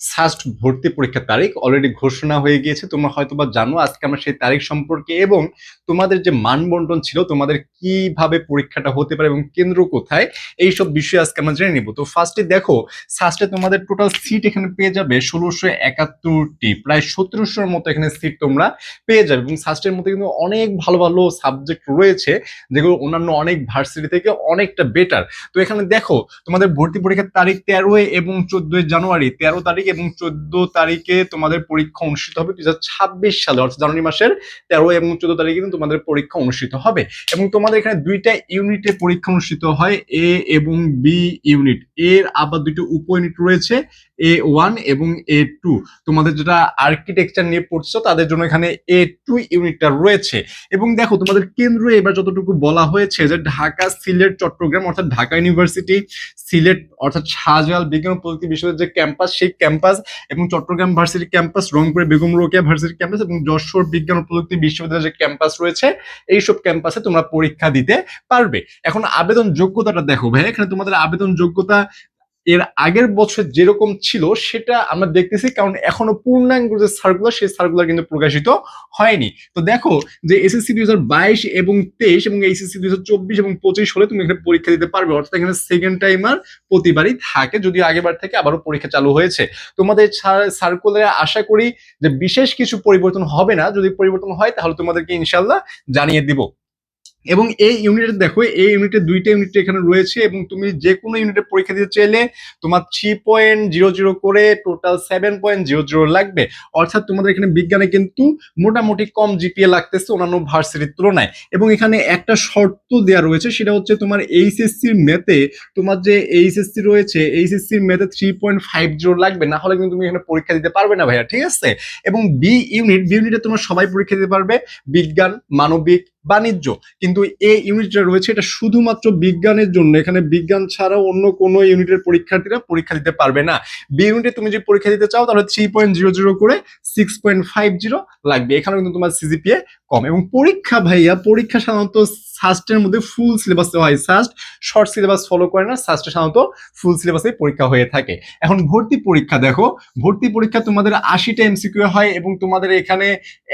SUST ভর্তি পরীক্ষার তারিখ অলরেডি ঘোষণা হয়ে গিয়েছে। তোমরা হয়তো বা জানো আজকে আমরা সেই তারিখ সম্পর্কে এবং তোমাদের যে মানবন্টন ছিল, তোমাদের কীভাবে পরীক্ষাটা হতে পারে এবং কেন্দ্র কোথায় এই সব বিষয়ে আজকে আমরা জেনে নিব। তো ফার্স্টে দেখো, সাস্টে তোমাদের টোটাল সিট এখানে পেয়ে যাবে ষোলোশো একাত্তরটি। প্রায় সতেরোশোর মতো এখানে সিট তোমরা পেয়ে যাবে এবং সাস্টের মধ্যে কিন্তু অনেক ভালো ভালো সাবজেক্ট রয়েছে, যেগুলো অন্যান্য অনেক ভার্সিটি থেকে অনেকটা বেটার তো এখানে দেখো, তোমাদের ভর্তি পরীক্ষার তারিখ তেরোই এবং চোদ্দই জানুয়ারি। তেরো তারিখ এবং চোদ্দ তারিখে তোমাদের পরীক্ষা অনুষ্ঠিত হবে দু ছাব্বিশ সালে, অর্থাৎ জানুয়ারি মাসের তেরো এবং চোদ্দ তারিখে কিন্তু তোমাদের পরীক্ষা অনুষ্ঠিত হবে। এবং তোমাদের এখানে দুইটা ইউনিটে পরীক্ষা অনুষ্ঠিত হয় এ এবং বি ইউনিট। এর আবার দুটো উপ ইউনিট রয়েছে এ ওয়ান এবং এ টু তোমাদের যেটা আর্কিটেকচার নিয়ে পড়ছো, তাদের জন্য এখানে এ টু ইউনিটটা রয়েছে। এবং দেখো, তোমাদের কেন্দ্র এবার যতটুকু বলা হয়েছে যে ঢাকা, সিলেট, চট্টগ্রাম, অর্থাৎ ঢাকা ইউনিভার্সিটি সিলেট, অর্থাৎ শাহজালাল বিজ্ঞান প্রযুক্তি বিশ্ববিদ্যালয়ের যে ক্যাম্পাস সেই ক্যাম্পাস এবং চট্টগ্রাম ভার্সিটি ক্যাম্পাস, রংপুরে বেগম রোকেয়া ভার্সিটি ক্যাম্পাস এবং যশোর বিজ্ঞান ও প্রযুক্তি বিশ্ববিদ্যালয়ের যে ক্যাম্পাস রয়েছে, এইসব ক্যাম্পাসে তোমরা পরীক্ষা দিতে পারবে। এখন আবেদন যোগ্যতাটা দেখো ভাই, এখানে তোমাদের আবেদন যোগ্যতা এর আগের বছর যেরকম ছিল, সেটা আমরা দেখতেছি কারণ এখনও পূর্ণাঙ্গ যে সার্কুলার সেই সার্কুলার কিন্তু প্রকাশিত হয়নি। তো দেখো যে এসএসসি দুই হাজার বাইশ এবং তেইশ এবং এইচএসসি দুই হাজার চব্বিশ এবং পঁচিশ হলে তুমি এখানে পরীক্ষা দিতে পারবে। অর্থাৎ এখানে সেকেন্ড টাইমার প্রতিবারই থাকে, যদিও আগেবার থেকে আবারও পরীক্ষা চালু হয়েছে। তোমাদের সার্কুলারে আশা করি যে বিশেষ কিছু পরিবর্তন হবে না। যদি পরিবর্তন হয় তাহলে তোমাদেরকে ইনশাল্লাহ জানিয়ে দিব। এবং এই ইউনিটে দেখো, এই ইউনিটে দুইটা ইউনিট এখানে রয়েছে এবং তুমি যে কোনো ইউনিটে পরীক্ষা দিতে চাইলে তোমার থ্রি পয়েন্ট জিরো জিরো করে total seven point zero zero লাগবে। অর্থাৎ তোমাদের এখানে বিজ্ঞানে কিন্তু মোটামুটি কম জিপিএ লাগতেছে অন্যান্য ভার্সিটির তুলনায়। এবং এখানে একটা শর্ত দেওয়া রয়েছে, সেটা হচ্ছে তোমার এইচএসসির মেতে তোমার যে এইচএসসি রয়েছে এইচএসসির মেতে থ্রি পয়েন্ট ফাইভ জিরো লাগবে। না হলে কিন্তু তুমি এখানে পরীক্ষা দিতে পারবে না ভাইয়া, ঠিক আছে? এবং বি ইউনিট বি ইউনিটে তোমরা সবাই পরীক্ষা দিতে পারবে। বিজ্ঞান, মানবিক বাণিজ্য। কিন্তু এই ইউনিটটা রয়েছে, এটা শুধুমাত্র বিজ্ঞানের জন্য। এখানে বিজ্ঞান ছাড়াও অন্য কোনো ইউনিটের পরীক্ষার্থীরা পরীক্ষা দিতে পারবে না। বি ইউনিটে তুমি যদি পরীক্ষা দিতে চাও, তাহলে থ্রি পয়েন্ট জিরো জিরো করে সিক্স পয়েন্ট ফাইভ জিরো লাগবে। এখানে কিন্তু তোমার সিজিপিএ কম। এবং পরীক্ষা ভাইয়া, পরীক্ষা সাধারণত সাস্টের মধ্যে ফুল সিলেবাসে হয়। সাস্ট শর্ট সিলেবাস ফলো করে না। সাস্টে সাধারণত ফুল সিলেবাসে পরীক্ষা হয়ে থাকে। এখন ভর্তি পরীক্ষা, দেখো। ভর্তি পরীক্ষা তোমাদের আশিটা এমসিকিউ হয় এবং তোমাদের এখানে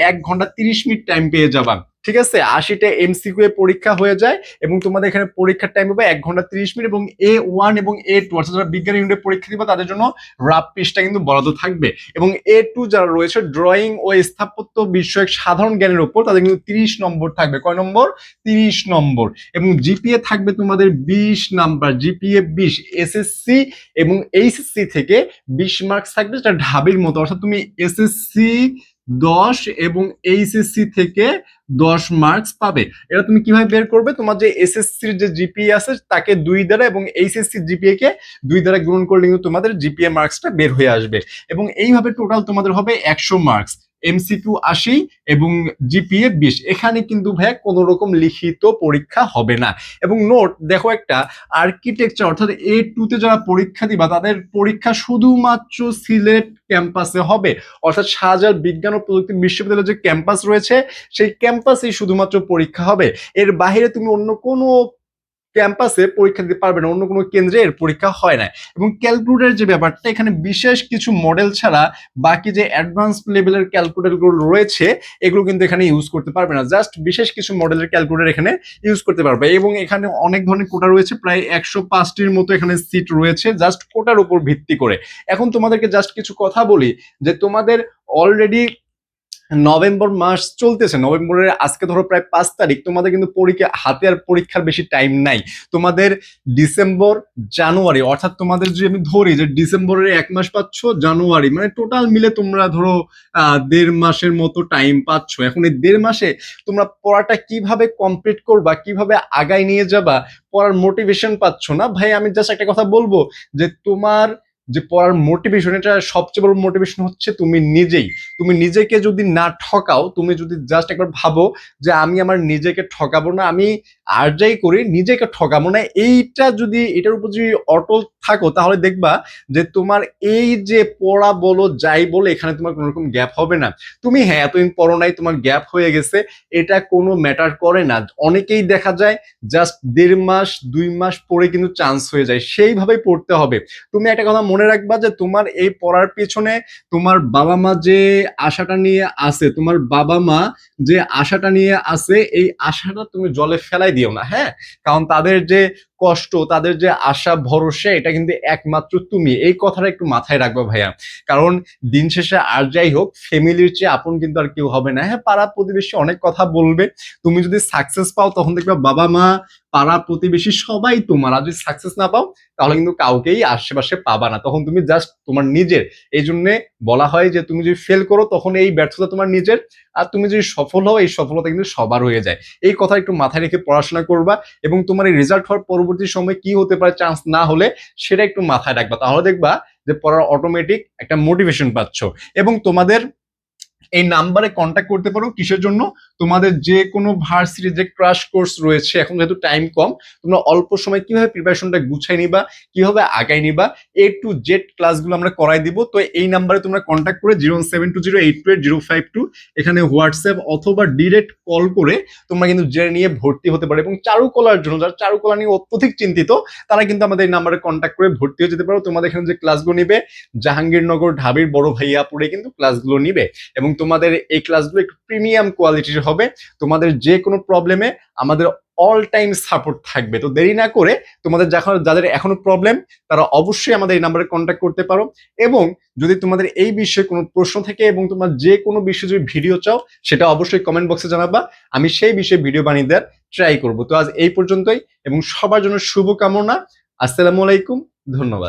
এক ঘণ্টা তিরিশ মিনিট টাইম পেয়ে যাবা। ঠিক আছে? আশিটা এমসিকিউ এ পরীক্ষা হয়ে যায় এবং তোমাদের এখানে পরীক্ষার টাইম হবে এক ঘণ্টা তিরিশ মিনিট এবং এ ওয়ান এবং এ টু অর্থাৎ যারা বিজ্ঞান ইউনিটে পরীক্ষা দিবা, তাদের জন্য রাফ পিসটা কিন্তু বরাদ্দ থাকবে। এবং এ টু যারা রয়েছে ড্রয়িং ও স্থাপত্য বিষয়ক সাধারণ জ্ঞানের উপর তাদের কিন্তু তিরিশ নম্বর থাকবে। কয় নম্বর? তিরিশ নম্বর। এবং জিপিএ থাকবে তোমাদের বিশ নাম্বার। জিপিএ বিশ এসএসসি এবং এইচএসসি থেকে বিশ মার্কস থাকবে, যেটা ঢাবির মতো। অর্থাৎ তুমি এসএসসি দশ এবং এইচএসসি থেকে দশ মার্কস পাবে। এটা তুমি কীভাবে বের করবে? তোমার যে এসএসসির যে জিপিএ আছে, তাকে দুই দ্বারা এবং এইচএসসি জিপিএ কে দুই দ্বারা গ্রহণ করলে কিন্তু তোমাদের জিপিএ মার্কসটা বের হয়ে আসবে। এবং এইভাবে টোটাল তোমাদের হবে একশো মার্কস এমসিকিউ আশি এবং জিপিএ বিশ। এখানে কিন্তু ভাই কোনো রকম লিখিত পরীক্ষা হবে না। এবং নোট দেখো একটা আর্কিটেকচার অর্থাৎ এ টুতে যারা পরীক্ষা দিবা, তাদের পরীক্ষা শুধুমাত্র সিলেট ক্যাম্পাসে হবে। অর্থাৎ শাহজালাল বিজ্ঞান ও প্রযুক্তি বিশ্ববিদ্যালয়ের যে ক্যাম্পাস রয়েছে, সেই ক্যাম্পাসেই শুধুমাত্র পরীক্ষা হবে। এর বাইরে তুমি অন্য কোনো ক্যাম্পাসে পরীক্ষা দিতে পারবে না, অন্য কোনো কেন্দ্রে এর পরীক্ষা হয় না। এবং ক্যালকুলেটার যে ব্যাপারটা, এখানে বিশেষ কিছু মডেল ছাড়া বাকি যে অ্যাডভান্স লেভেলের ক্যালকুলেটারগুলো রয়েছে, এগুলো কিন্তু এখানে ইউজ করতে পারবে না। জাস্ট বিশেষ কিছু মডেলের ক্যালকুলেটার এখানে ইউজ করতে পারবে। এবং এখানে অনেক ধরনের কোটা রয়েছে, প্রায় একশো পাঁচটির মতো এখানে সিট রয়েছে জাস্ট কোটার উপর ভিত্তি করে। এখন তোমাদেরকে জাস্ট কিছু কথা বলি, যে তোমাদের অলরেডি নভেম্বর মাস চলতেছে। নভেম্বরের আজকে ধরো প্রায় পাঁচ তারিখ, তোমাদের কিন্তু পরীক্ষা, হাতে আর পরীক্ষার বেশি টাইম নাই। তোমাদের ডিসেম্বর, জানুয়ারি, অর্থাৎ তোমাদের যদি আমি ধরি যে ডিসেম্বরের এক মাস পাচ্ছ, জানুয়ারি মানে টোটাল মিলে তোমরা ধরো দেড় মাসের মতো টাইম পাচ্ছ। এখন এই দেড় মাসে তোমরা পড়াটা কীভাবে কমপ্লিট করবা, কীভাবে আগায় নিয়ে যাবা, পড়ার মোটিভেশন পাচ্ছ না? ভাই, আমি জাস্ট একটা কথা বলব যে তোমার যে পড়ার মোটিভেশন এটা সবচেয়ে বড় মোটিভেশন হচ্ছে তুমি নিজেই। তুমি নিজেকে যদি না ঠকাও, তুমি যদি জাস্ট একবার ভাবো যে আমি আমার নিজেকে ঠকাবো না, আমি আর যাই করি, নিজেকে ঠকাবো না, এইটা যদি, এটার উপর যদি অটল থাকো, তাহলে দেখবা যে তোমার এই যে পড়া বলো, যাই বলো, এখানে তোমার কোনো রকম গ্যাপ হবে না। তুমি হ্যাঁ এতদিন পড়ো নাই, তোমার গ্যাপ হয়ে গেছে, এটা কোনো ম্যাটার করে না। অনেকেই দেখা যায় জাস্ট দেড় মাস, দুই মাস পরে কিন্তু চান্স হয়ে যায়, সেইভাবেই পড়তে হবে। তুমি একটা কথা মনে রাখবা যে তোমার এই পড়ার পেছনে তোমার বাবা মা যে আশাটা নিয়ে আছে, তোমার বাবা মা যে আশাটা নিয়ে আছে, এই আশাটা তুমি জলে ফেলাই দিও না হ্যাঁ? কারণ তাদের যে কষ্ট, তাদের যে আশা, ভরসা, এটা কিন্তু একমাত্র তুমি। এই কথাটা একটু মাথায় রাখবে ভাইয়া। কারণ দিন শেষে আর যাই হোক, ফ্যামিলির চেয়ে আপন কিন্তু আর কেউ হবে না। হ্যাঁ পাড়া প্রতিবেশী অনেক কথা বলবে। তুমি যদি সাকসেস পাও, তখন দেখবে বাবা মা পাড়া প্রতিবেশী সবাই তোমার, আর যদি সাকসেস না পাও, তাহলে কিন্তু কাউকেই আশেপাশে পাবা না। তখন তুমি জাস্ট তোমার নিজের। এই জন্যে বলা হয় যে, তুমি যদি ফেল করো, তখন এই ব্যর্থতা তোমার নিজের। আর তুমি যদি সফল হও, এই সফলতা কিন্তু সবার হয়ে যায়। এই কথা একটু মাথায় রেখে পড়াশোনা করবা এবং তোমার এই রেজাল্ট হওয়ার পরবর্তী সময় কি হতে পারে চান্স না হলে সেটা একটু মাথায় রাখবা। তাহলে দেখবা যে, পড়ার অটোমেটিক একটা মোটিভেশন পাচ্ছ। এবং তোমাদের এই নাম্বারে কন্ট্যাক্ট করতে পারো কিসের জন্য? তোমাদের যে কোনো ভার্সিটি যে ক্রাশ কোর্স রয়েছে, এখন যেহেতু টাইম কম, তোমরা অল্প সময় কীভাবে প্রিপারেশনটা গুছাই নিবা, কীভাবে আগাই নিবা এ টু জেড ক্লাসগুলো আমরা করাই দিব। তো এই নাম্বারে তোমরা কন্ট্যাক্ট করে zero seven two zero eight two eight zero five two এখানে হোয়াটসঅ্যাপ অথবা ডিরেক্ট কল করে তোমরা কিন্তু জেনে নিয়ে ভর্তি হতে পারো। এবং চারুকলার জন্য, যারা চারুকলা নিয়ে অত্যধিক চিন্তিত, তারা কিন্তু আমাদের এই নাম্বারে কন্ট্যাক্ট করে ভর্তি হয়ে যেতে পারো। তোমাদের এখানে যে ক্লাসগুলো নিবে, জাহাঙ্গীরনগর ঢাবির বড় ভাইয়া পড়ে কিন্তু ক্লাসগুলো নিবে। এবং তোমাদের এই ক্লাসগুলো একটু প্রিমিয়াম কোয়ালিটির হবে। তোমাদের যে কোনো প্রবলেমে আমাদের অল টাইম সাপোর্ট থাকবে। তো দেরি না করে তোমাদের যখন, যাদের এখনও প্রবলেম তারা অবশ্যই আমাদের এই নাম্বারে কন্ট্যাক্ট করতে পারো। এবং যদি তোমাদের এই বিষয়ে কোনো প্রশ্ন থাকে এবং তোমার যে কোনো বিষয়ে যদি ভিডিও চাও, সেটা অবশ্যই কমেন্ট বক্সে জানাবা। আমি সেই বিষয়ে ভিডিও বানিয়ে দেওয়ার ট্রাই করব। তো আজ এই পর্যন্তই এবং সবার জন্য শুভকামনা। আসসালামু আলাইকুম। ধন্যবাদ।